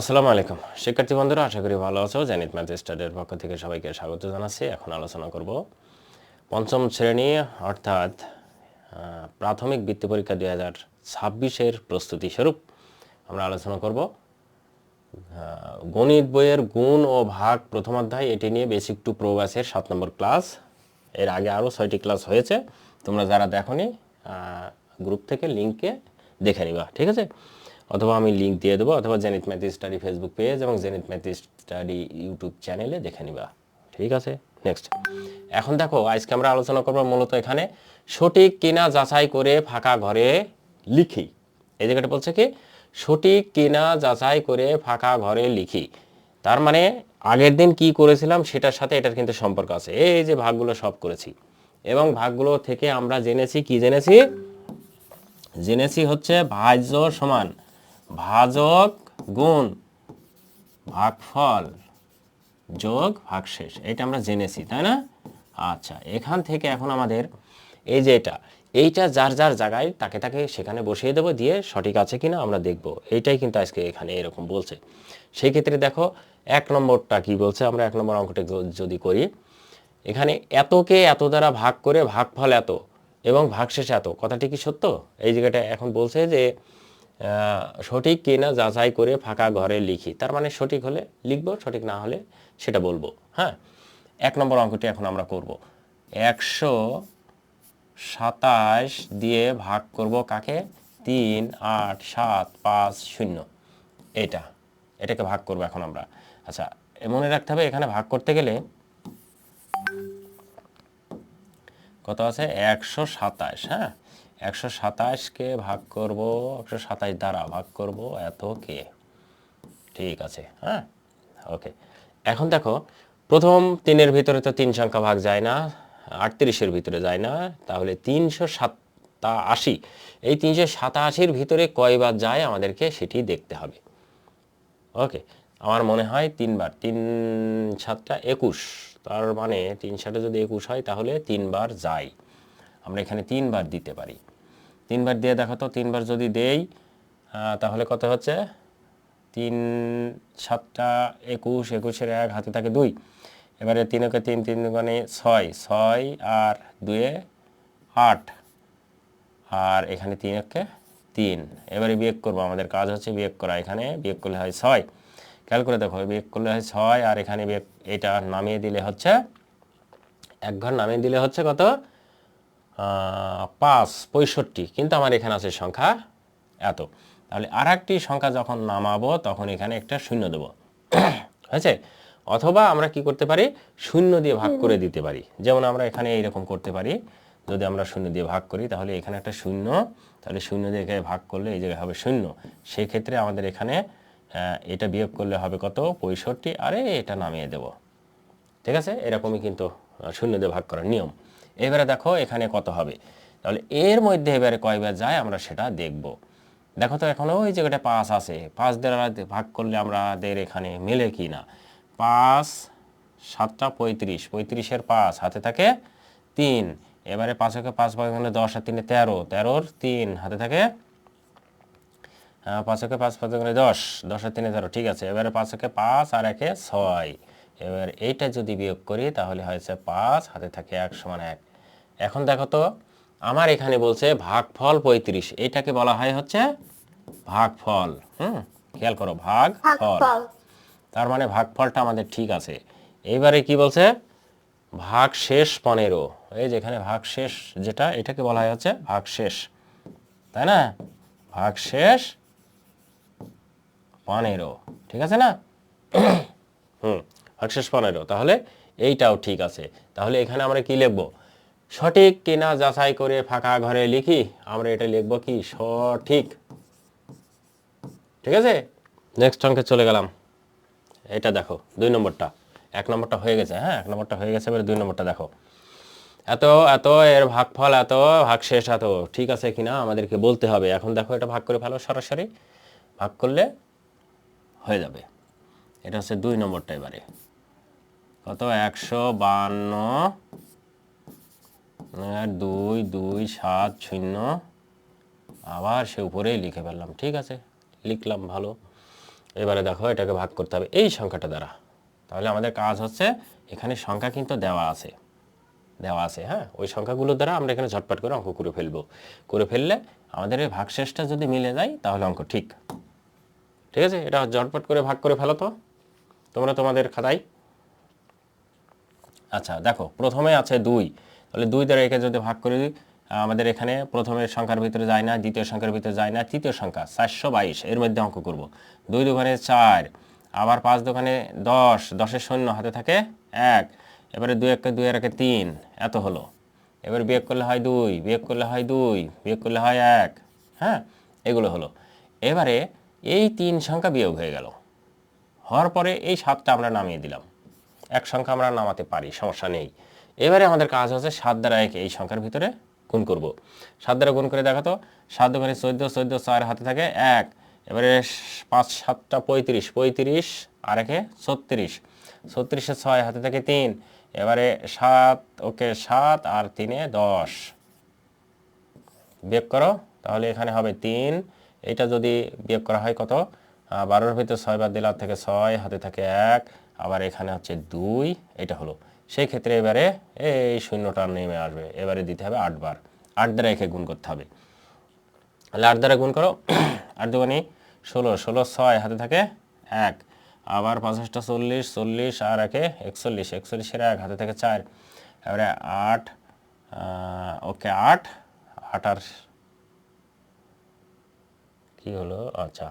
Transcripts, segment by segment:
আসসালামু আলাইকুম। শিক্ষার্থী বন্ধুরা, আশা করি ভালো আছো। জানিত ম্যাথ স্টাডির পক্ষ থেকে সবাইকে স্বাগত জানাচ্ছি। এখন আলোচনা করব পঞ্চম শ্রেণি, অর্থাৎ প্রাথমিক বৃত্তি পরীক্ষা দুই হাজার ছাব্বিশের প্রস্তুতি স্বরূপ আমরা আলোচনা করব। গণিত বইয়ের গুণ ও ভাগ প্রথম অধ্যায়, এটি নিয়ে বেসিক টু প্রবাসের সাত নম্বর ক্লাস। এর আগে আরও ছয়টি ক্লাস হয়েছে। তোমরা যারা দেখোনি গ্রুপ থেকে লিঙ্কে দেখে নিবা, ঠিক আছে? অথবা আমি লিঙ্ক দিয়ে দেবো, অথবা Jenit math study Facebook page এবং জেনিত ম্যাথ স্টাডি ইউটিউব চ্যানেলে দেখে নিবা। ঠিক আছে? নেক্সট এখন দেখো, আজকে আমরা আলোচনা করব মূলত এখানে সঠিক কিনা যাচাই করে ফাঁকা ঘরে লিখি। এই জায়গাটা বলছে কি? সঠিক কিনা যাচাই করে ফাঁকা ঘরে লিখি। তার মানে আগের দিন কি করেছিলাম সেটার সাথে এটার কিন্তু সম্পর্ক আছে। এই যে ভাগগুলো সব করেছি। এবং ভাগগুলো থেকে আমরা জেনেছি, কি জেনেছি? জেনেছি হচ্ছে ভাজ্য সমান। ভাজক গুণ ভাগফল যোগ ভাগশেষ। এটা আমরা জেনেছি, তাই না? আচ্ছা এখান থেকে এখন আমাদের এই যে এটা, এইটা যার যার জায়গায় তাকে তাকে সেখানে বসিয়ে দেবো দিয়ে সঠিক আছে কিনা আমরা দেখব। এইটাই কিন্তু আজকে এখানে এরকম বলছে। সেই ক্ষেত্রে দেখো, এক নম্বরটা কি বলছে? আমরা এক নম্বর অঙ্কটা যদি করি, এখানে এতকে এত দ্বারা ভাগ করে ভাগফল এত এবং ভাগশেষ এত, কথাটি কি সত্য? এই জায়গাটা এখন বলছে যে সঠিক কি না যাচাই করে ফাঁকা ঘরে লিখি। তার মানে সঠিক হলে লিখব, সঠিক না হলে সেটা বলব। হ্যাঁ? এক নম্বর অঙ্কটি এখন আমরা করব। একশো সাতাশ দিয়ে ভাগ করব কাকে? তিন, আট, সাত, পাঁচ, শূন্য। এটা। এটাকে ভাগ করব এখন আমরা। আচ্ছা মনে রাখতে হবে, এখানে ভাগ করতে গেলে কত আছে? একশো সাতাশ হ্যাঁ? একশো সাতাশকে ভাগ করব, একশো সাতাশ দ্বারা ভাগ করব, এত কে? ঠিক আছে হ্যাঁ? ওকে। এখন দেখো, প্রথম তিনের ভিতরে তো তিন সংখ্যা ভাগ যায় না, আটত্রিশের ভিতরে যায় না, তাহলে তিনশো সাতা আশি এই তিনশো সাতাশির ভিতরে কয়বার যায় আমাদেরকে সেটি দেখতে হবে। ওকে, আমার মনে হয় তিনবার, তিন সাতটা একুশ, তার মানে তিন সাতে যদি একুশ হয় তাহলে তিনবার যাই আমরা এখানে তিনবার দিতে পারি। তিনবার দিয়ে দেখো তো, তিনবার যদি দেই তাহলে কত হচ্ছে? তিন সাতটা একুশ, একুশের এক, হাতে থাকে দুই। এবারে তিনকে তিন তিন মানে ছয় ছয় আর দুয়ে আট। আর এখানে তিন একে তিন। এবারে বিয়োগ করব, আমাদের কাজ হচ্ছে বিয়োগ করা। এখানে বিয়োগ করলে হয় ছয়। খেয়াল করে দেখো, বিয়োগ করলে হয় ছয়, আর এখানে বিয়োগ, এটা নামিয়ে দিলে হচ্ছে, এক ঘর নামিয়ে দিলে হচ্ছে কত? পাঁচ, পঁয়ষট্টি, কিন্তু আমার এখানে আছে সংখ্যা এত। তাহলে আর একটি সংখ্যা যখন নামাবো, তখন এখানে একটা শূন্য দেবো। হয়েছে? অথবা আমরা কি করতে পারি? শূন্য দিয়ে ভাগ করে দিতে পারি। যেমন আমরা এখানে এইরকম করতে পারি। যদি আমরা শূন্য দিয়ে ভাগ করি, তাহলে এখানে একটা শূন্য। তাহলে শূন্য দিয়ে এখানে ভাগ করলে এই জায়গায় হবে শূন্য। সেক্ষেত্রে আমাদের এখানে এটা বিয়োগ করলে হবে কত? পঁয়ষট্টি। আরে, এটা নামিয়ে দেবো। ঠিক আছে? এরকমই কিন্তু শূন্য দিয়ে ভাগ করার নিয়ম। এবারে দেখো এখানে কত হবে। তাহলে এর মধ্যে এবারে কয়বার যায় আমরা সেটা দেখব। দেখো তো এখন ওই জায়গাটা পাঁচ আছে। পাঁচ দ্বারা ভাগ করলে আমাদের এখানে মেলে কি না? পাঁচ সাতটা পঁয়ত্রিশ। পঁয়ত্রিশের পাঁচ হাতে থাকে তিন। এবারে পাঁচকে পাঁচ ভাগ হলে দশ আর তিনে তেরো। তেরোর তিন হাতে থাকে হ্যাঁ, পাঁচকে পাঁচ পাঁচ মানে দশ। দশের তিনে তেরো ঠিক আছে। এবারে পাঁচকে পাঁচ আর একে ছয়। এবার এইটা যদি বিয়োগ করি তাহলে হয়েছে পাঁচ হাতে থাকে এক সমান এক। এখন দেখো তো আমার এখানে বলছে ভাগফল পঁয়ত্রিশ এইটাকে বলা হয় হচ্ছে ভাগফল হুম? খেয়াল করো ভাগ ফল তার মানে ভাগফলটা আমাদের ঠিক আছে। এইবারে কি বলছে? ভাগ শেষ পনেরো এই যেখানে ভাগ শেষ যেটা এটাকে বলা হয় হচ্ছে ভাগ শেষ তাই না? ভাগ শেষ পনেরো ঠিক আছে না? হুম ভাগ শেষ পনেরো তাহলে এইটাও ঠিক আছে। তাহলে এখানে আমরা কি লিখব? সঠিক কিনা যাচাই করে ফাঁকা ঘরে লিখি। আমরা এটা লিখব কি? সঠিক। ঠিক আছে? নেক্সট অঙ্কে চলে গেলাম। এটা দেখো, দুই নম্বরটা। এক নম্বরটা হয়ে গেছে হ্যাঁ? এক নম্বরটা হয়ে গেছে, এবারে দুই নম্বরটা দেখো। এত এত, এর ভাগফল এত, ভাগশেষ এত, ঠিক আছে কিনা আমাদেরকে বলতে হবে। এখন দেখো এটা ভাগ করে ফেলো সরাসরি। ভাগ করলে হয়ে যাবে। এটা হচ্ছে দুই নম্বরটা এবারে। কত? একশো বান্ন দুই দুই, সাত, শূন্য। আবার সে উপরেই লিখে ফেললাম, ঠিক আছে? লিখলাম, ভালো। এবারে দেখো, এটাকে ভাগ করতে হবে এই সংখ্যাটা দ্বারা। তাহলে আমাদের কাজ হচ্ছে, এখানে সংখ্যা কিন্তু দেওয়া আছে। দেওয়া আছে হ্যাঁ? ওই সংখ্যাগুলো দ্বারা আমরা এখানে ঝটপট করে অঙ্ক করে ফেলব। করে ফেললে আমাদের এই ভাগশেষটা যদি মিলে যায়, তাহলে অঙ্ক ঠিক। ঠিক আছে? এটা ঝটপট করে ভাগ করে ফেলো তো। তোমরা তোমাদের খাতায়। আচ্ছা দেখো, প্রথমে আছে দুই। তাহলে দুই দ্বারা একে যদি ভাগ করি আমাদের এখানে প্রথমের সংখ্যার ভিতরে যায় না, দ্বিতীয় সংখ্যার ভিতরে যায় না, তৃতীয় সংখ্যা চারশো বাইশ, এর মধ্যে অঙ্ক করব। দুই দোকানে চার, আবার পাঁচ দোকানে দশ দশের শূন্য হাতে থাকে এক, এবারে দুই একে দুই একে তিন, এত হলো। এবার বিয়োগ করলে হয় দুই, বিয়োগ করলে হয় দুই, বিয়োগ করলে হয় এক হ্যাঁ এগুলো হলো। এবারে এই তিন সংখ্যা বিয়োগ হয়ে গেল। হওয়ার পরে এই সাতটা আমরা নামিয়ে দিলাম। এক সংখ্যা আমরা নামাতে পারি, সমস্যা নেই। এবারে আমাদের কাজ হচ্ছে সাত দ্বারা এক এই সংখ্যার ভিতরে গুণ করব। সাত দ্বারা গুণ করে দেখাতো, সাত দোকানে চোদ্দ চোদ্দ চার হাতে থাকে এক। এবারে পাঁচ, সাতটা পঁয়ত্রিশ পঁয়ত্রিশ আর একে ছত্রিশ। ছত্রিশে ছয় হাতে থাকে তিন। এবারে সাত, ওকে সাত আর তিনে দশ। বিয়োগ করো, তাহলে এখানে হবে তিন। এটা যদি বিয়োগ করা হয় কত? বারোর ভিতরে ছয় বাদ দিলে হাত থেকে ছয়, হাতে থাকে এক। আবার এখানে হচ্ছে দুই, এটা হলো। সেই ক্ষেত্রে এবারে এই শূন্যটা নেমে আসবে। এবারে দিতে হবে আটবার আট দ্বারা একে গুণ করতে হবে। তাহলে আট দ্বারা গুণ করো। আট দুগুনি ষোলো। ষোলো ছয়, হাতে থাকে এক। আবার পঞ্চাশটা চল্লিশ চল্লিশ আর একে একচল্লিশ। একচল্লিশের এক, হাতে থাকে চার। এবারে আট ওকে আট। আট আর কি হলো? আচ্ছা।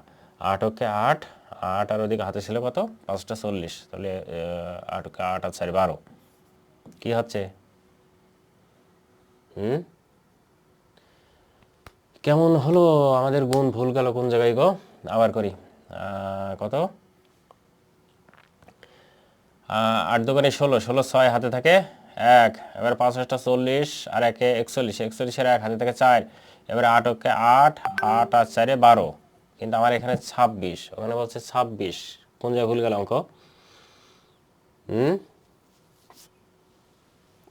আট ওকে আট। আট আর ওদিকে হাতে ছিল কত? পাঁচটা চল্লিশ। তাহলে আট ওকে আট আর চারি বারো। কি হচ্ছে? হুম? কেমন হলো আমাদের গুণ ভুল গেল কোন জায়গায় গো? আবার করি। কত? আট দোকানে ষোলো। ষোলো ছয় হাতে থাকে এক। এবার পাঁচটা চল্লিশ আর একে একচল্লিশ। একচল্লিশের এক, হাতে থাকে চার। এবারে আট ওকে আট আট আর চারে বারো। কিন্তু আমার এখানে ছাব্বিশ। ওখানে বলছে ছাব্বিশ। কোন জায়গায় ভুল গেল অঙ্ক? হুম?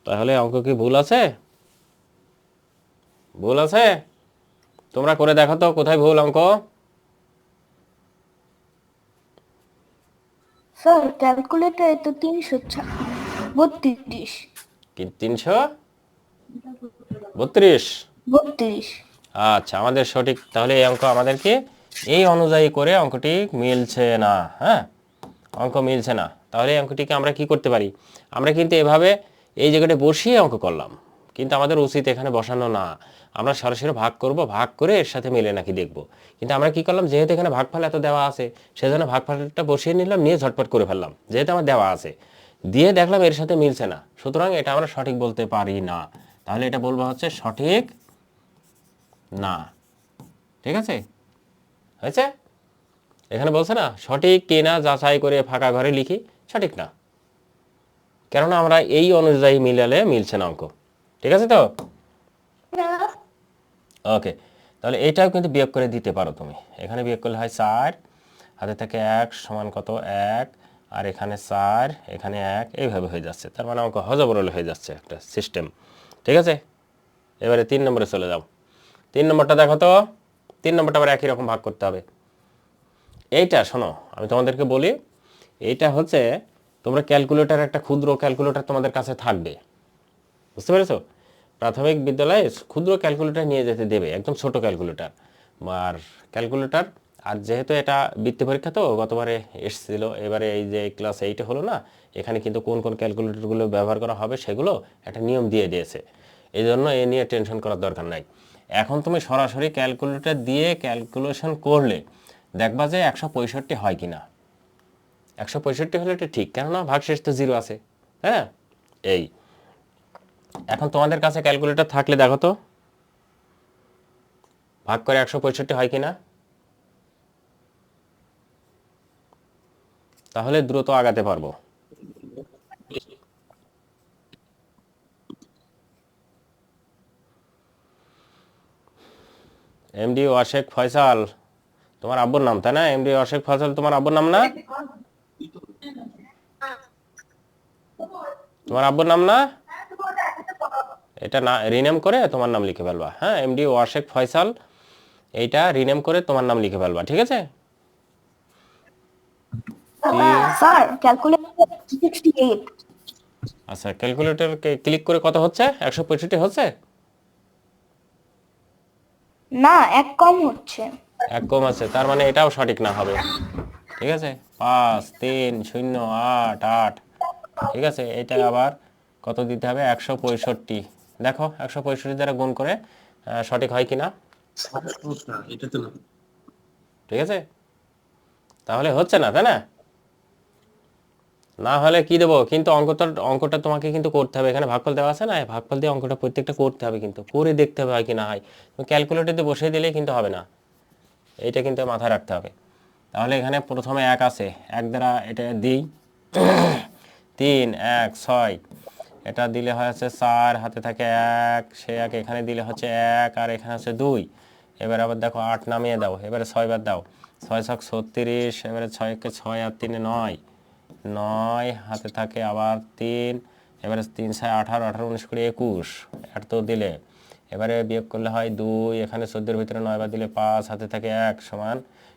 তাহলে অঙ্ক কি ভুল আছে? ভুল আছে? তোমরা করে দেখো তো কোথায় ভুল অঙ্ক? স্যার ক্যালকুলেটরে তো তিনশো বত্রিশ। কি তিনশো? বত্রিশ? বত্রিশ। আচ্ছা আমাদের সঠিক তাহলে এই অঙ্ক আমাদেরকে এই অনুযায়ী করে অঙ্কটি মিলছে না হ্যাঁ? অঙ্ক মিলছে না। তাহলে এই অঙ্কটিকে আমরা কি করতে পারি? আমরা কিন্তু এভাবে এই জায়গাটা বসিয়ে অঙ্ক করলাম কিন্তু আমাদের উচিত এখানে বসানো না। আমরা সরাসরি ভাগ করব, ভাগ করে এর সাথে মিলে নাকি দেখব। কিন্তু আমরা কি করলাম, যেহেতু এখানে ভাগফল এত দেওয়া আছে, সেজন্য ভাগফলটা বসিয়ে নিলাম, নিয়ে ঝটপট করে ফেললাম। যেহেতু আমার দেওয়া আছে। দিয়ে দেখলাম এর সাথে মিলছে না। সুতরাং এটা আমরা সঠিক বলতে পারি না। তাহলে এটা বলব হচ্ছে সঠিক না। ঠিক আছে? হয়েছে? এখানে বলছে না, সঠিক কিনা যাচাই করে ফাঁকা ঘরে লিখি, সঠিক না। কেননা আমরা এই অনুযায়ী মিলালে মিলছে না অঙ্ক। ঠিক আছে তো? ওকে তাহলে এটাও কিন্তু বিয়োগ করে দিতে পারো তুমি। এখানে বিয়োগ করলে হয় চার হাতে থেকে এক সমান কত? এক আর এখানে চার এখানে এক এইভাবে হয়ে যাচ্ছে। তার মানে অঙ্ক হজবরল হয়ে যাচ্ছে একটা সিস্টেম ঠিক আছে? এবারে তিন নম্বরে চলে যাও। তিন নম্বরটা দেখো তো। তিন নম্বরটা আবার একই রকম ভাগ করতে হবে। এইটা শোনো আমি তোমাদেরকে বলি এইটা হচ্ছে তোমরা ক্যালকুলেটর একটা ক্ষুদ্র ক্যালকুলেটর তোমাদের কাছে থাকবে। বুঝতে পেরেছ? প্রাথমিক বিদ্যালয়ে ক্ষুদ্র ক্যালকুলেটার নিয়ে যেতে দেবে, একদম ছোট ক্যালকুলেটর আর ক্যালকুলেটার আর যেহেতু এটা বৃত্তি পরীক্ষা তো, গতবারে এসেছিল, এবারে এই যে ক্লাস এইটে হলো না, এখানে কিন্তু কোন কোন ক্যালকুলেটরগুলো ব্যবহার করা হবে সেগুলো একটা নিয়ম দিয়ে দিয়েছে। এই জন্য এ নিয়ে টেনশন করার দরকার নাই। এখন তুমি সরাসরি ক্যালকুলেটর দিয়ে ক্যালকুলেশন করলে, দেখবা যে একশো পঁয়ষট্টি হয় কি না একশো পঁয়ষট্টি হলে এটা ঠিক, কেননা ভাগশেষ তো জিরো আছে হ্যাঁ? এই, এখন তোমাদের কাছে ক্যালকুলেটর থাকলে দেখো তো, ভাগ করে একশো পঁয়ষট্টি হয় কিনা? তাহলে দ্রুত আগাতে পারব। এমডি ওয়াশেক ফয়সাল তোমার আব্বুর নাম, তাই না? এমডি ওয়াশেক ফয়সাল তোমার আব্বুর নাম না? তোমার আব্বুর নাম না? এটা না রিনেম করে তোমার নাম লিখে ফেলবা। হ্যাঁ এমডি ওয়াশেক ফয়সাল এইটা রিনেম করে তোমার নাম লিখে ফেলবা ঠিক আছে? স্যার ক্যালকুলেটর আচ্ছা ক্যালকুলেটরকে ক্লিক করে কত হচ্ছে? একশো পঁয়ষট্টি হচ্ছে? না এক কম হচ্ছে। এক কম আছে তার মানে এটাও সঠিক না হবে। ঠিক আছে? পাঁচ, তিন, শূন্য, আট আট। ঠিক আছে? এটা আবার কত দিতে হবে? একশো পঁয়ষট্টি। দেখো, একশো পঁয়ষট্টি দ্বারা গুণ করে সঠিক হয় কি না এটা তো না ঠিক আছে? তাহলে হচ্ছে না, তাই না? না হলে কি দেবো? কিন্তু অঙ্কটা অঙ্কটা তোমাকে কিন্তু করতে হবে। এখানে ভাগফল দেওয়া আছে না? ভাগফল দিয়ে অঙ্কটা প্রত্যেকটা করতে হবে কিন্তু। করে দেখতে হবে হয় কি না হয়। তুমি ক্যালকুলেটরে বসিয়ে দিলেই কিন্তু হবে না। এটা কিন্তু মাথায় রাখতে হবে। তাহলে এখানে প্রথমে এক আছে। এক দ্বারা এটা দিই। তিন, এক, ছয়। এটা দিলে হচ্ছে চার, হাতে থাকে এক, সে এক, এখানে দিলে হচ্ছে এক, আর এখানে হচ্ছে দুই। এবার আবার দেখো আট নামিয়ে দাও, এবারে ছয় বার দাও। ছয় ছক ছত্রিশ, এবারে ছয়কে ছয় আর তিনে নয়। নয়, হাতে থাকে আবার তিন। এবারে তিন ছয় আঠারো আঠারো উনিশ কুড়ি একুশ। এক তো দিলে। এবারে বিয়োগ করলে হয় দুই, এখানে চোদ্দোর ভিতরে নয় বার দিলে পাঁচ, হাতে থাকে এক সমান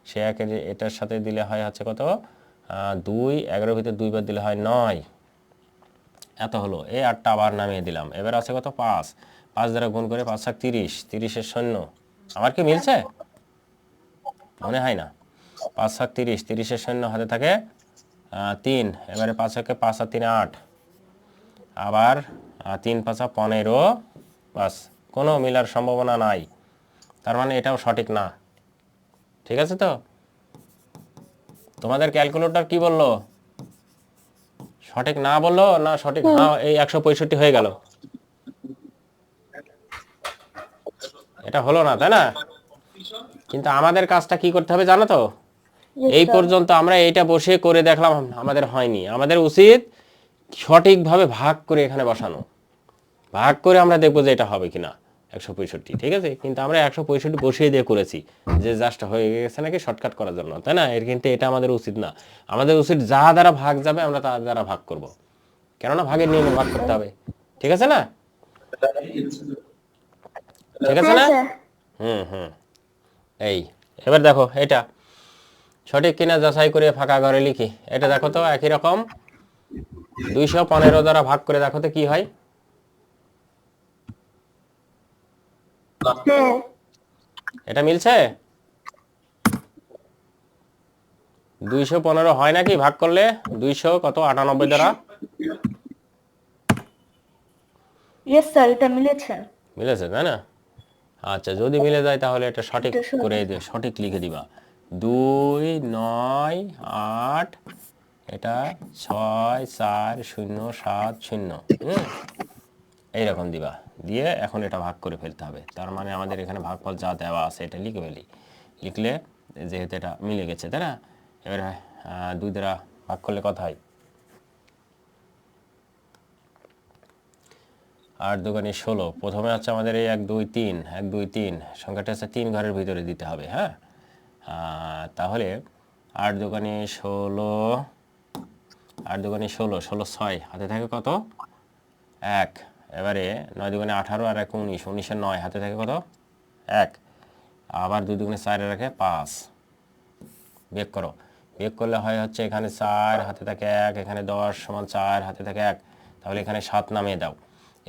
সে একের এটার সাথে দিলে হয় হচ্ছে কত? দুই, এগারোর ভিতরে দুইবার দিলে হয় নয়। এত হলো। এই আটটা আবার নামিয়ে দিলাম। এবার আছে কত? পাঁচ। পাঁচ দ্বারা গুণ করে পাঁচ সাত তিরিশ। তিরিশের শূন্য। আমার কি মিলছে? মনে হয় না। পাঁচ সাত তিরিশ। তিরিশের শূন্য হাতে থাকে তিন। এবারে পাঁচ একে পাঁচ আর তিন আট। আবার তিন পাঁচা পনেরো। বাস। কোনো মিলার সম্ভাবনা নাই। তার মানে এটাও সঠিক না। ঠিক আছে তো? তোমাদের ক্যালকুলেটর কি বলল? সঠিক না বলল না সঠিক? হ্যাঁ এই একশো পঁয়ষট্টি হয়ে গেল। এটা হলো না তাই না? কিন্তু আমাদের কাজটা কি করতে হবে জানো তো? এই পর্যন্ত আমরা এইটা বসে করে দেখলাম আমাদের হয়নি। আমাদের উচিত সঠিকভাবে ভাগ করে এখানে বসানো। ভাগ করে আমরা দেখব যে এটা হবে কিনা। একশো পঁয়ষট্টি, ঠিক আছে? কিন্তু আমরা একশো পঁয়ষট্টি বসিয়ে দিয়ে করেছি যে জাস্ট হয়ে গেছে নাকি শর্টকাট করার জন্য, তাই না? এর কিন্তু এটা আমাদের উচিত না। আমাদের উচিত যা দ্বারা ভাগ যাবে আমরা তার দ্বারা ভাগ করব। কেননা ভাগের নিয়মে ভাগ করতে হবে, ঠিক আছে না? ঠিক আছে না? হুম হুম। এই, এবার দেখো, এটা। সঠিক কিনা যাচাই করে ফাঁকা ঘরে লিখি। এটা দেখো তো একই রকম। দুইশো পনেরো দ্বারা ভাগ করে দেখো তো কি হয়। এটা মিলছে? দুইশো পনেরো হয় নাকি? ভাগ করলে দুইশো কত? আটানব্বই দ্বারা? ইয়েস স্যার এটা মিলেছে। মিলেছে তাই না? আচ্ছা যদি মিলে যায় তাহলে এটা সঠিক করে দে সঠিক লিখে দিবা। দুই নয় আট এটা ছয় চার শূন্য সাত শূন্য। হুম? এইরকম দিবা। দিয়ে এখন এটা ভাগ করে ফেলতে হবে। তার মানে আমাদের এখানে ভাগফল যা দেওয়া আছে এটা লিখে ফেলি। লিখলে যেহেতু এটা মিলে গেছে, তাই না? এবারে দুই দ্বারা ভাগ করলে কথা হয়? আট দোকানে ষোলো। প্রথমে হচ্ছে আমাদের এই এক, দুই, তিন। এক, দুই, তিন। সংখ্যাটা হচ্ছে তিন ঘরের ভিতরে দিতে হবে হ্যাঁ? তাহলে আট দোকানে ষোলো, আট দোকানে ষোলো ষোলো ছয়। হাতে থাকে কত? এক। এবারে নয় দুগুণে আঠারো আর এক উনিশ, উনিশের নয়, হাতে থাকে কত? এক। আবার দুই দুগুণে চারে রাখে পাঁচ। বিয়োগ করো। বিয়োগ করলে হয় হচ্ছে এখানে চার, হাতে থাকে এক, এখানে দশ সমান চার, হাতে থাকে এক। তাহলে এখানে সাত নামিয়ে দাও।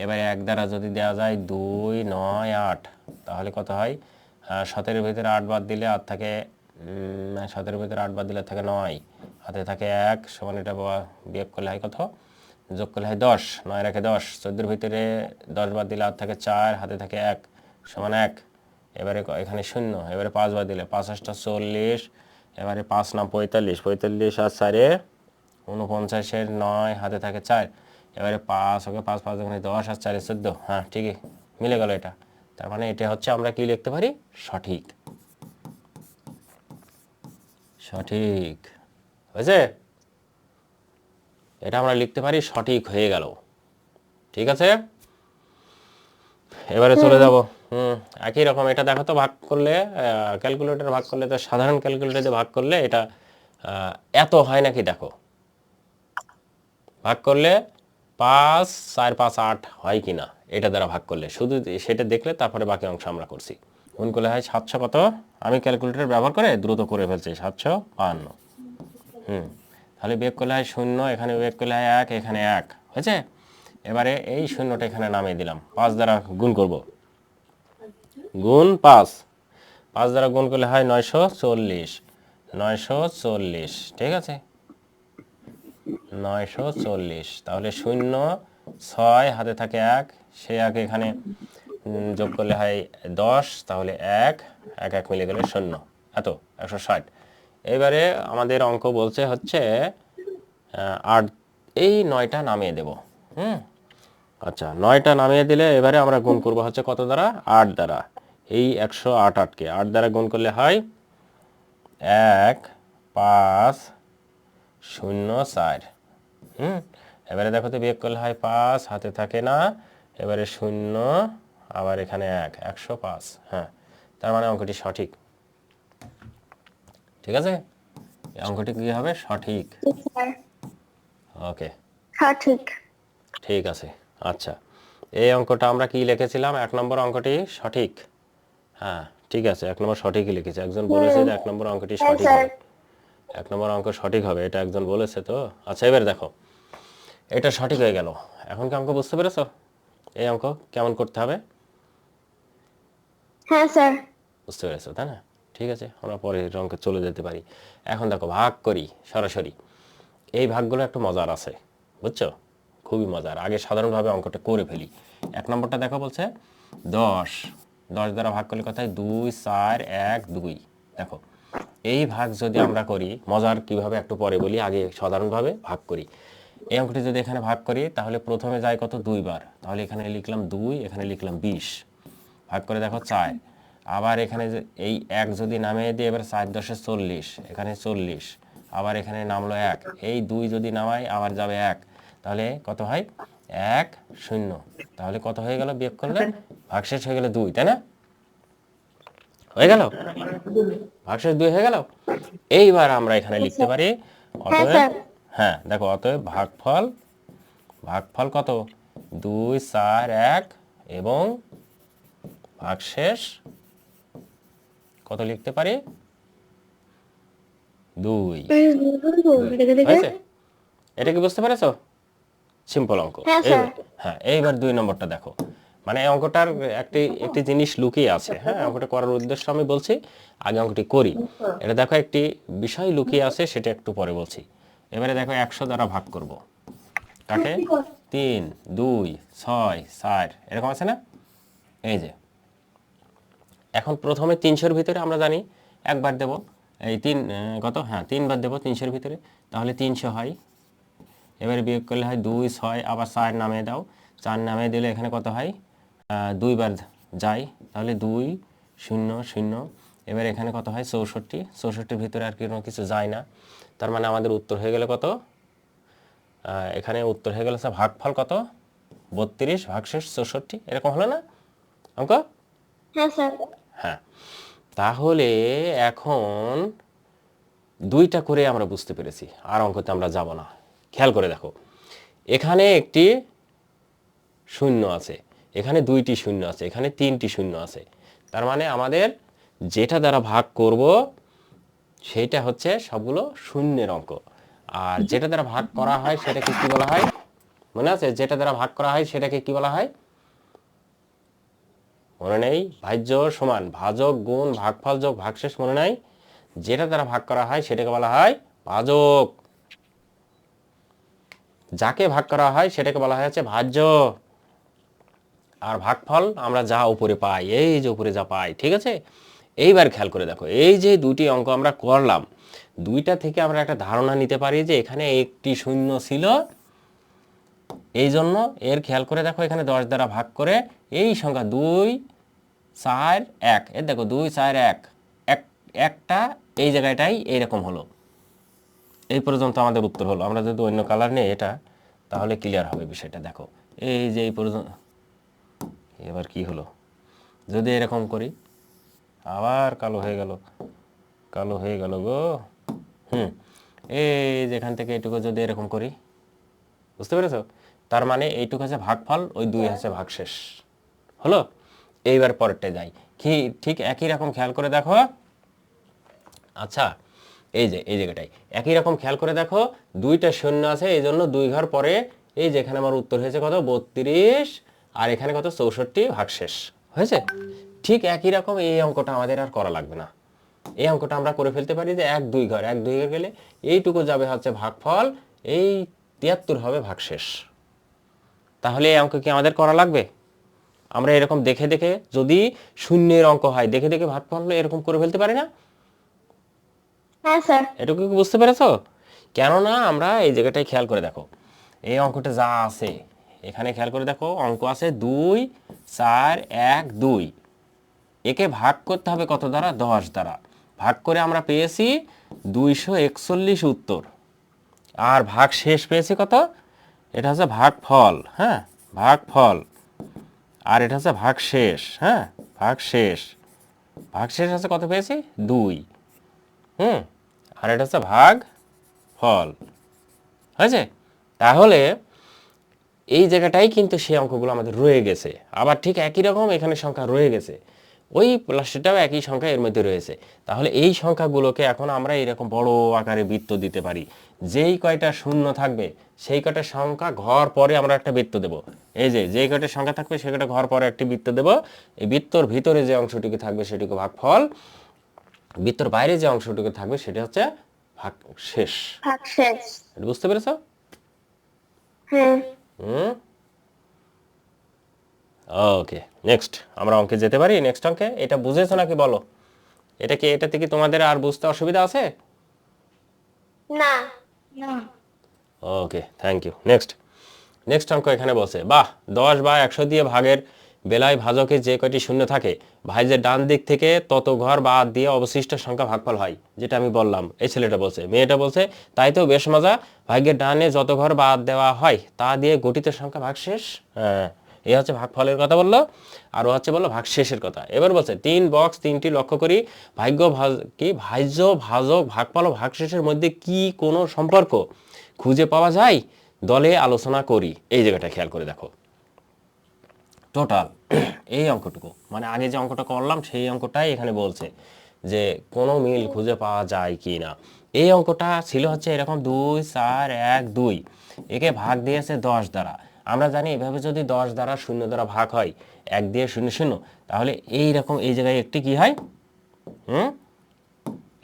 এবারে এক দ্বারা যদি দেওয়া যায় দুই, নয়, আট, তাহলে কত হয়? সতেরোর ভিতরে আট বাদ দিলে আর থাকে সতেরোর ভিতরে আট বাদ দিলে থাকে নয়। হাতে থাকে এক, সমান এটা বিয়োগ করলে হয় কত? যোগ করলে হয় দশ, নয় রাখে দশ, চোদ্দোর ভিতরে দশ বাদ দিলে আর থাকে চার, হাতে থাকে এক, সমান এক। এবারে এখানে শূন্য, এবারে পাঁচ বার দিলে পাঁচ আটটা চল্লিশ, এবারে পাঁচ না পঁয়তাল্লিশ পঁয়তাল্লিশ আর চারে উনপঞ্চাশের নয়, হাতে থাকে চার। এবারে পাঁচ, ওকে পাঁচ পাঁচ ওখানে দশ আর চারে চোদ্দ। হ্যাঁ ঠিকই, মিলে গেল এটা। তার মানে এটা হচ্ছে আমরা কি লিখতে পারি? সঠিক। সঠিক। হয়েছে? এটা আমরা লিখতে পারি সঠিক হয়ে গেল। ঠিক আছে? এবারে চলে যাব। হুম একই রকম এটা দেখো তো ভাগ করলে ক্যালকুলেটর ভাগ করলে তো সাধারণ ক্যালকুলেটরে ভাগ করলে এটা এত হয় নাকি দেখো? ভাগ করলে পাঁচ চার পাঁচ আট হয় কি না এটা দ্বারা ভাগ করলে। শুধু সেটা দেখলে তারপরে বাকি অংশ আমরা করছি। গুণ করলে হয় সাতশো কত? আমি ক্যালকুলেটর ব্যবহার করে দ্রুত করে ফেলছি সাতশো বাহান্ন হুম। তাহলে বিয়োগ করলে হয় শূন্য, এখানে বিয়োগ করলে হয় এক, এখানে এক। হয়েছে? এবারে এই শূন্যটা এখানে নামিয়ে দিলাম। পাঁচ দ্বারা গুণ করব। গুণ পাঁচ। পাঁচ দ্বারা গুণ করলে হয় নয়শো চল্লিশ। নয়শো চল্লিশ, ঠিক আছে? নয়শো চল্লিশ। তাহলে শূন্য, ছয়, হাতে থাকে এক। সে এক এখানে যোগ করলে হয় দশ, তাহলে এক। এক এক মিলে গেলে শূন্য। এত, একশো ষাট। এবারে আমাদের অঙ্ক বলছে হচ্ছে আট এই নয়টা নামিয়ে দেব, হুম? আচ্ছা নয়টা নামিয়ে দিলে এবারে আমরা গুণ করব হচ্ছে কত দ্বারা? আট দ্বারা। এই একশো আট আটকে আট দ্বারা গুণ করলে হয় এক, পাঁচ, শূন্য, চার, হুম? এবারে দেখো তো বিয়োগ করলে হয় পাঁচ, হাতে থাকে না। এবারে শূন্য, আবার এখানে এক, একশো পাঁচ হ্যাঁ। তার মানে অঙ্কটি সঠিক। ঠিক আছে? এই অঙ্কটি কি হবে? সঠিক। ওকে। হ্যাঁ ঠিক। আছে। আচ্ছা। এই অঙ্কটা আমরা কি লিখেছিলাম? এক নম্বর অঙ্কটি সঠিক। হ্যাঁ ঠিক আছে। এক নম্বর সঠিকই লিখেছে। একজন বলেছে যে এক নম্বর অঙ্কটি হ্যাঁ, সঠিক হবে। এক নম্বর অঙ্ক সঠিক হবে এটা একজন বলেছে তো। আচ্ছা এবার দেখো। এটা সঠিক হয়ে গেল। এখন কি অঙ্ক বুঝতে পেরেছ? এই অঙ্ক কেমন করতে হবে? হ্যাঁ স্যার। বুঝতে পেরেছ তাই না? ঠিক আছে? আমরা পরের অঙ্কে চলে যেতে পারি। এখন দেখো, ভাগ করি, সরাসরি। এই ভাগগুলো একটু মজার আছে, বুঝছ? খুবই মজার। আগে সাধারণভাবে অঙ্কটা করে ফেলি। এক নম্বরটা দেখো বলছে, দশ। দশ দ্বারা ভাগ করলে কথায়? দুই, চার, এক, দুই। দেখো, এই ভাগ যদি আমরা করি, মজার কীভাবে একটু পরে বলি, আগে সাধারণভাবে ভাগ করি। এই অঙ্কটি যদি এখানে ভাগ করি, তাহলে প্রথমে যায় কত? দুইবার তাহলে এখানে লিখলাম দুই, এখানে লিখলাম বিশ। ভাগ করে দেখো, চার। আবার এখানে যে এই এক যদি নামিয়ে দিই এবার চার দশে চল্লিশ এখানে চল্লিশ আবার এখানে নামলো এক। এই দুই যদি নামাই আবার যাবে এক। তাহলে কত হয়? এক শূন্য। তাহলে কত হয়ে গেল বিয়োগ করলে? ভাগশেষ হয়ে গেল দুই তাই না? হয়ে গেল? ভাগশেষ দুই হয়ে গেল? এইবার আমরা এখানে লিখতে পারি অতএব হ্যাঁ দেখো অতএব ভাগফল ভাগফল কত? দুই চার এক এবং ভাগশেষ কত লিখতে পারি? দুই। এটা কি বুঝতে পেরেছ? সিম্পল অঙ্ক। হ্যাঁ। এইবার- হ্যাঁ দুই নম্বরটা দেখো। মানে অঙ্কটার একটি একটি জিনিস লুকিয়ে আছে। হ্যাঁ অঙ্কটা করার উদ্দেশ্য আমি বলছি আগে অঙ্কটি করি। এটা দেখো একটি বিষয় লুকিয়ে আছে সেটা একটু পরে বলছি। এবারে দেখো একশো দ্বারা ভাগ করব। কাকে? তিন দুই ছয় চার। এরকম আছে না? এই যে এখন প্রথমে তিনশোর ভিতরে আমরা জানি একবার দেব, এই তিন কত? হ্যাঁ তিনবার দেব তিনশোর ভিতরে, তাহলে তিনশো হয়। এবারে বিয়োগ করলে হয় দুই, ছয়, আবার চার নামে দাও। চার নামে দিলে এখানে কত হয়? দুইবার যায়, তাহলে দুই, শূন্য শূন্য। এবার এখানে কত হয়? চৌষট্টি। চৌষট্টির ভিতরে আর কোনো কিছু যায় না। তার মানে আমাদের উত্তর হয়ে গেলে কত? এখানে উত্তর হয়ে গেলে ভাগফল কত? বত্রিশ, ভাগশেষ, চৌষট্টি, এরকম হলো না? অঙ্ক? হ্যাঁ স্যার। হ্যাঁ। তাহলে এখন দুইটা করে আমরা বুঝতে পেরেছি। আর অঙ্কতে আমরা যাব না। খেয়াল করে দেখো। এখানে একটি শূন্য আছে। এখানে দুইটি শূন্য আছে। এখানে তিনটি শূন্য আছে। তার মানে আমাদের যেটা দ্বারা ভাগ করব, সেটা হচ্ছে সবগুলো শূন্যের অঙ্ক। আর যেটা দ্বারা ভাগ করা হয়, সেটাকে কি বলা হয়? মনে আছে? যেটা দ্বারা ভাগ করা হয়, সেটাকে কি বলা হয়? মনে নেই? ভাজ্য সমান ভাজক গুণ ভাগফল যোগ ভাগশেষ মনে নাই? যেটা দ্বারা ভাগ করা হয় সেটাকে বলা হয় ভাজক। যাকে ভাগ করা হয় সেটাকে বলা হয় হচ্ছে ভাজ্য। আর ভাগফল আমরা যা উপরে পাই, এই যে উপরে যা পাই, ঠিক আছে? এইবার খেয়াল করে দেখো, এই যে দুটি অঙ্ক আমরা করলাম, দুইটা থেকে আমরা একটা ধারণা নিতে পারি যে এখানে একটি শূন্য ছিল। এই জন্য এর খেয়াল করে দেখো এখানে দশ দ্বারা ভাগ করে এই সংখ্যা দুই চার এক। এর দেখো দুই চার এক। এক একটা এই জায়গাটাই এইরকম হলো। এই পর্যন্ত আমাদের উত্তর হলো। আমরা যদি অন্য কালার নেই এটা তাহলে ক্লিয়ার হবে বিষয়টা দেখো। এই যে এই পর্যন্ত এবার কি হলো? যদি এরকম করি আবার কালো হয়ে গেল। কালো হয়ে গেল গো। হুম এই যেখান থেকে এটুকু যদি এরকম করি বুঝতে পেরেছ? তার মানে এইটুকু আছে ভাগফল ওই দুই আছে ভাগশেষ। হলো? এইবার পরেরটা যাই। কি, ঠিক একই রকম খেয়াল করে দেখো। আচ্ছা এই যে, এই জায়গাটায়। একই রকম খেয়াল করে দেখো, দুইটা শূন্য আছে এই জন্য দুই ঘর পরে, এই যেখানে আমার উত্তর হয়েছে কত? বত্রিশ, আর এখানে কত? চৌষট্টি ভাগশেষ হয়েছে? ঠিক একই রকম এই অঙ্কটা আমাদের আর করা লাগবে না। এই অঙ্কটা আমরা করে ফেলতে পারি যে এক, দুই ঘর, এক, দুই ঘর গেলে এইটুকু যাবে হচ্ছে ভাগফল, এই তিয়াত্তর হবে ভাগশেষ তাহলে এই অঙ্ক কি আমাদের করা লাগবে? আমরা এরকম দেখে দেখে যদি শূন্যের অঙ্ক হয় দেখে দেখে ভাগফল এরকম করে ফেলতে পারি না? হ্যাঁ স্যার। এটুকু কি বুঝতে পেরেছ? কেননা আমরা এই জায়গাটায় খেয়াল করে দেখো এই অঙ্কটা যা আছে এখানে খেয়াল করে দেখো অঙ্ক আছে দুই চার এক দুই। একে ভাগ করতে হবে কত দ্বারা? দশ দ্বারা। ভাগ করে আমরা পেয়েছি দুইশো একচল্লিশ উত্তর। আর ভাগ শেষ পেয়েছি কত? এটা হচ্ছে ভাগ ফল হ্যাঁ? ভাগ ফল। আর এটা হচ্ছে ভাগ শেষ হ্যাঁ? ভাগ শেষ। ভাগ শেষ আছে কত পেয়েছি? দুই। হুম? আর এটা হচ্ছে ভাগ ফল। হয়েছে? তাহলে এই জায়গাটাই কিন্তু সেই অঙ্কগুলো আমাদের রয়ে গেছে। আবার ঠিক একই রকম এখানে সংখ্যা রয়ে গেছে। ওই প্লাসটাও একই সংখ্যা এর মধ্যে রয়েছে। তাহলে এই সংখ্যাগুলোকে এখন আমরা এরকম বড় আকারে বৃত্ত দিতে পারি। যেই কয়টা শূন্য থাকবে সেই কয়টা সংখ্যা ঘর পরে আমরা একটা বৃত্ত দেব। এই যে যেই কয়টা সংখ্যা থাকবে সেই কয়টা ঘর পরে একটি বৃত্ত দেব। এই বৃত্তর ভিতরে যে অংশটুকু থাকবে সেটুকু ভাগফল। বৃত্তর বাইরে যে অংশটুকু থাকবে সেটা হচ্ছে ভাগ শেষ ভাগ শেষ বুঝতে পেরেছ? হ্যাঁ। হুম? ওকে নেক্সট আমরা অঙ্কে যেতে পারি? নেক্সট অঙ্কে? এটা বুঝেছ নাকি বলো? এটা কি এটাতে কি তোমাদের আর বুঝতে অসুবিধা আছে? না। না। Okay thank you next next অঙ্ক এখানে বলছে বাহ দশ বা একশো দিয়ে ভাগের বেলায় ভাজকে যে কয়টি শূন্য থাকে ভাইজের ডান দিক থেকে তত ঘর বাদ দিয়ে অবশিষ্ট সংখ্যা ভাগফল হয়। যেটা আমি বললাম এই ছেলেটা বলছে। মেয়েটা বলছে তাই তো বেশ মজা ভাগ্যের ডানে যত ঘর বাদ দেওয়া হয় তা দিয়ে গঠিত সংখ্যা ভাগশেষ? হ্যাঁ। এই হচ্ছে ভাগ ভাগফলের কথা বলল, আর ও হচ্ছে বলল ভাগশেষের কথা। এবার বলছে, তিন বক্স তিনটি লক্ষ্য করি। ভাগ্য ভাজ, কি? ভাজ্য ভাজক ভাগফল ও ভাগশেষের মধ্যে কি কোনো সম্পর্ক খুঁজে পাওয়া যায়? দলে আলোচনা করি। এই জায়গাটা খেয়াল করে দেখো। টোটাল এই অঙ্কটুকু। মানে আগে যে অঙ্কটা করলাম, সেই অঙ্কটাই এখানে বলছে যে কোনো মিল খুঁজে পাওয়া যায় কি না। এই অঙ্কটা ছিল হচ্ছে এরকম দুই, চার, এক, দুই। একে ভাগ দিয়েছে দশ দ্বারা। আমরা জানি এভাবে যদি দশ দ্বারা শূন্য দ্বারা ভাগ হয় এক দিয়ে শূন্য শূন্য তাহলে এই রকম এই জায়গায় একটি কি হয়? হুম?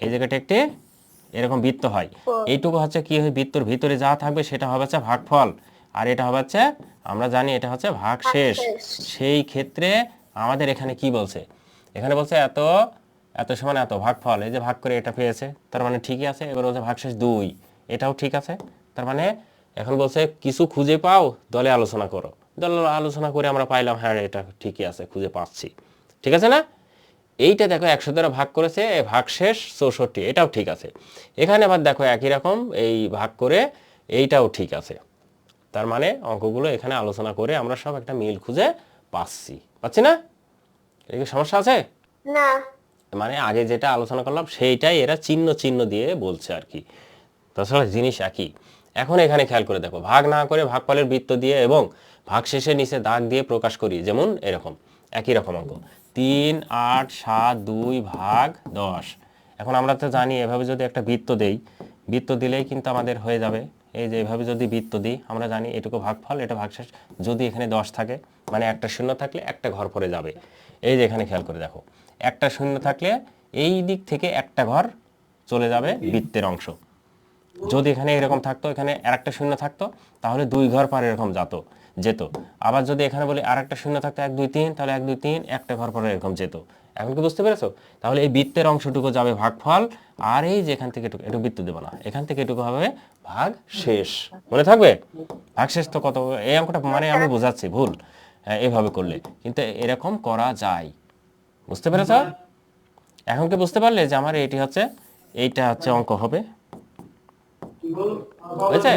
এই জায়গাটা একটি এরকম বৃত্ত হয়। এইটুকু হচ্ছে কি হয়? বৃত্তর ভিতরে যা থাকবে সেটা হবে হচ্ছে ভাগফল। আর এটা হবে হচ্ছে আমরা জানি এটা হচ্ছে ভাগ শেষ সেই ক্ষেত্রে আমাদের এখানে কি বলছে? এখানে বলছে এত এত সমান এত ভাগফল। এই যে ভাগ করে এটা পেয়েছে তার মানে ঠিকই আছে। এবার বলছে ভাগশেষ দুই। এটাও ঠিক আছে। তার মানে এখন বলছে কিছু খুঁজে পাও? দলে আলোচনা করো। দলে আলোচনা করে আমরা পাইলাম হ্যাঁ এটা ঠিকই আছে খুঁজে পাচ্ছি। ঠিক আছে না? এইটা দেখো একশো দ্বারা ভাগ করেছে ভাগ শেষ চৌষট্টি এটাও ঠিক আছে। এখানে আবার দেখো একই রকম এই ভাগ করে এইটাও ঠিক আছে। তার মানে অঙ্কগুলো এখানে আলোচনা করে আমরা সব একটা মিল খুঁজে পাচ্ছি। পাচ্ছি না? এটা কি সমস্যা আছে? না। মানে আগে যেটা আলোচনা করলাম সেইটাই এরা চিহ্ন চিহ্ন দিয়ে বলছে আর কি। তাছাড়া জিনিস একই। এখন এখানে খেয়াল করে দেখো, ভাগ না করে ভাগফলের বৃত্ত দিয়ে এবং ভাগ শেষে নিচে দাগ দিয়ে প্রকাশ করি, যেমন এরকম, একই রকম অঙ্ক। তিন, আট, সাত, দুই ভাগ দশ। এখন আমরা তো জানি এভাবে যদি একটা বৃত্ত দেই, বৃত্ত দিলেই কিন্তু আমাদের হয়ে যাবে। এই যে এভাবে যদি বৃত্ত দিই, আমরা জানি এটুকু ভাগফল, এটা ভাগশেষ। যদি এখানে দশ থাকে মানে একটা শূন্য থাকলে একটা ঘর পরে যাবে। এই যে এখানে খেয়াল করে দেখো, একটা শূন্য থাকলে এই দিক থেকে একটা ঘর চলে যাবে বৃত্তের অংশ। যদি এখানে এরকম থাকতো এখানে আর একটা শূন্য থাকতো তাহলে দুই ঘর পার এরকম যেত যেত। আবার যদি এখানে বলি আর একটা শূন্য থাকতো এক দুই তিন তাহলে এক দুই তিন একটা ঘর পরে এরকম যেত। এখন কি বুঝতে পেরেছ? তাহলে এই বৃত্তের অংশটুকু যাবে ভাগফল আর এই যে এখান থেকে এটুকু একটু বৃত্ত দেবো না। এখান থেকে এটুকু হবে ভাগ শেষ মনে থাকবে? ভাগ শেষ তো কত এই অঙ্কটা মানে আমি বোঝাচ্ছি ভুল। হ্যাঁ, এভাবে করলে। কিন্তু এরকম করা যায়। বুঝতে পেরেছ? এখন কি বুঝতে পারলে যে আমার এটি হচ্ছে এইটা হচ্ছে অঙ্ক হবে? হয়েছে